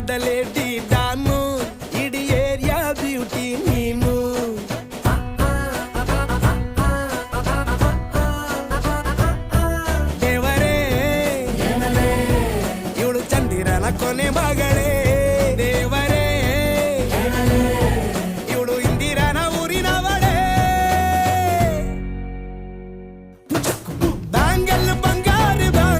కదలేటి దాము ఇడి area beauty మేము ದೇವರೇ ಇವಳು ಚಂದಿರನ ಕೊನೆ ಮಗಳೇ ದೇವರೇ ಇವಳು ಇಂದಿರನ ಊರಿನವಳೇ